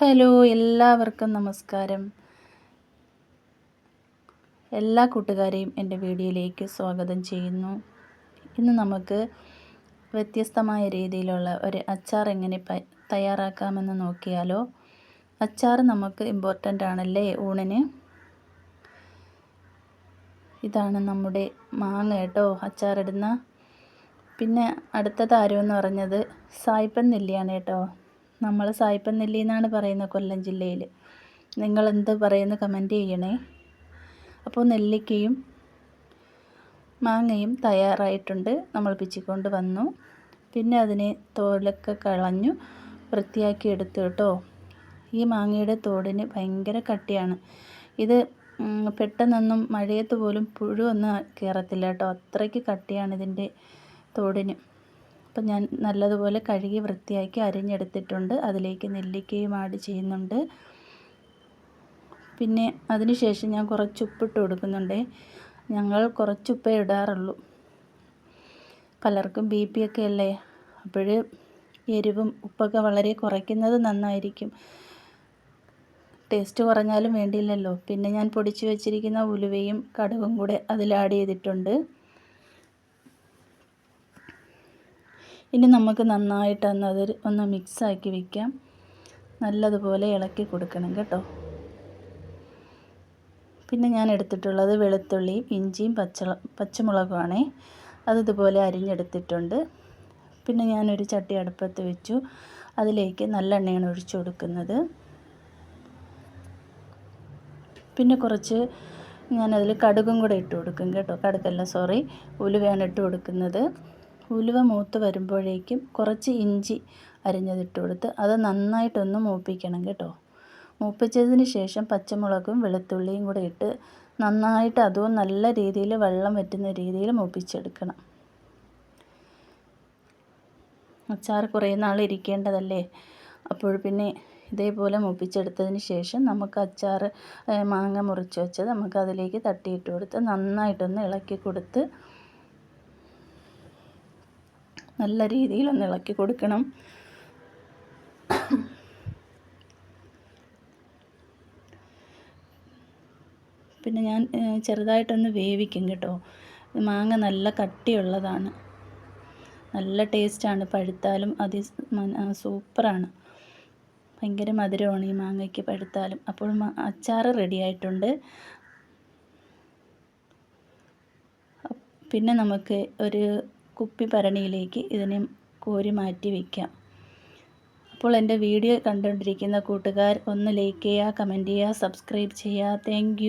Hello എല്ലാവർക്കും നമസ്കാരം. എല്ലാ കൂട്ടുകാരെയും എന്റെ വീഡിയോയിലേക്ക് സ്വാഗതം ചെയ്യുന്നു. ഇന്ന് നമുക്ക് വ്യത്യസ്തമായ രീതിയിലുള്ള ഒരു അച്ചാർ എങ്ങനെ തയ്യാറാക്കാമെന്ന് നോക്കിയാലോ. അച്ചാർ നമുക്ക് ഇമ്പോർട്ടന്റ് ആണല്ലേ ഊണിന്? ഇതാണ് നമ്മുടെ മാങ്ങ കേട്ടോ അച്ചാറിടുന്ന. പിന്നെ അടുത്തത് എന്ന് പറഞ്ഞത്? സായിപ്പൻ നെല്ലിയാണ് കേട്ടോ നമ്മൾ സായിപ്പൻ നെല്ലി എന്നാണ് പറയുന്നത് കൊല്ലം ജില്ലയിൽ. നിങ്ങൾ എന്ത് പറയുന്നു കമന്റ് ചെയ്യണേ. അപ്പോൾ നെല്ലിക്കയും മാങ്ങയും തയ്യാറായിട്ടുണ്ട്. നമ്മൾ പിച്ചിക്കൊണ്ട് വന്നു. പിന്നെ അതിനെ തോലൊക്കെ കളഞ്ഞു വൃത്തിയാക്കി എടുത്തു കേട്ടോ. ഈ മാങ്ങയുടെ തോടിന് ഭയങ്കര കട്ടിയാണ്. ഇത് പെട്ടെന്നൊന്നും മഴയത്ത് പോലും പുഴുവൊന്നും കയറത്തില്ല കേട്ടോ. അത്രയ്ക്ക് കട്ടിയാണ് ഇതിന്റെ തോടിന്. അപ്പം ഞാൻ നല്ലതുപോലെ കഴുകി വൃത്തിയാക്കി അരിഞ്ഞെടുത്തിട്ടുണ്ട്. അതിലേക്ക് നെല്ലിക്കയും ആഡ് ചെയ്യുന്നുണ്ട്. പിന്നെ അതിനുശേഷം ഞാൻ കുറച്ച് ഉപ്പിട്ട് കൊടുക്കുന്നുണ്ട്. ഞങ്ങൾ കുറച്ച് ഉപ്പേ ഇടാറുള്ളൂ. പലർക്കും ബി പി ഒക്കെ അല്ലേ? അപ്പോൾ എരിവും ഉപ്പൊക്കെ വളരെ കുറയ്ക്കുന്നത് നന്നായിരിക്കും. ടേസ്റ്റ് കുറഞ്ഞാലും വേണ്ടിയില്ലല്ലോ. പിന്നെ ഞാൻ പൊടിച്ചു വെച്ചിരിക്കുന്ന ഉലുവയും കടുകും കൂടെ അതിൽ ആഡ് ചെയ്തിട്ടുണ്ട്. ഇനി നമുക്ക് നന്നായിട്ട് ഒന്ന് അത് ഒന്ന് മിക്സാക്കി വയ്ക്കാം നല്ലതുപോലെ ഇളക്കി കൊടുക്കണം കേട്ടോ. പിന്നെ ഞാൻ എടുത്തിട്ടുള്ളത് വെളുത്തുള്ളി ഇഞ്ചിയും പച്ച പച്ചമുളകുമാണേ. അത് ഇതുപോലെ അരിഞ്ഞെടുത്തിട്ടുണ്ട്. പിന്നെ ഞാനൊരു ചട്ടി അടുപ്പത്ത് വെച്ചു. അതിലേക്ക് നല്ലെണ്ണയാണ് ഒഴിച്ചു കൊടുക്കുന്നത്. പിന്നെ കുറച്ച് ഞാനതിൽ കടുകും കൂടെ ഇട്ട് കൊടുക്കും കേട്ടോ. കടുകല്ല സോറി ഉലുവയാണ് ഇട്ട് കൊടുക്കുന്നത്. ഉലുവ മൂത്ത് വരുമ്പോഴേക്കും കുറച്ച് ഇഞ്ചി അരിഞ്ഞതിട്ട് കൊടുത്ത് അത് നന്നായിട്ടൊന്ന് മൂപ്പിക്കണം കേട്ടോ. മൂപ്പിച്ചതിന് ശേഷം പച്ചമുളകും വെളുത്തുള്ളിയും കൂടെ ഇട്ട് നന്നായിട്ട് അതും നല്ല രീതിയിൽ വെള്ളം വറ്റുന്ന രീതിയിൽ മൂപ്പിച്ചെടുക്കണം. അച്ചാർ കുറേ നാൾ ഇരിക്കേണ്ടതല്ലേ? അപ്പോൾ പിന്നെ ഇതേപോലെ മൂപ്പിച്ചെടുത്തതിന് ശേഷം നമുക്ക് അച്ചാർ മാങ്ങ മുറിച്ച് വെച്ചത് നമുക്ക് അതിലേക്ക് തട്ടിയിട്ട് കൊടുത്ത് നന്നായിട്ടൊന്ന് ഇളക്കി കൊടുത്ത് നല്ല രീതിയിൽ ഒന്ന് ഇളക്കി കൊടുക്കണം. പിന്നെ ഞാൻ ചെറുതായിട്ടൊന്ന് വേവിക്കും കേട്ടോ. മാങ്ങ നല്ല കട്ടിയുള്ളതാണ്. നല്ല ടേസ്റ്റാണ്. പഴുത്താലും അതി സൂപ്പറാണ്. ഭയങ്കര മധുരമാണ് ഈ മാങ്ങയ്ക്ക് പഴുത്താലും. അപ്പോൾ അച്ചാർ റെഡി ആയിട്ടുണ്ട്. പിന്നെ നമുക്ക് ഒരു കുപ്പി ഭരണിയിലേക്ക് ഇതിനെ കോരി മാറ്റി വയ്ക്കാം അപ്പോൾ എന്റെ വീഡിയോ കണ്ടുകൊണ്ടിരിക്കുന്ന കൂട്ടുകാർ ഒന്ന് ലൈക്ക് ചെയ്യുക കമന്റ് ചെയ്യുക സബ്സ്ക്രൈബ് ചെയ്യുക. താങ്ക്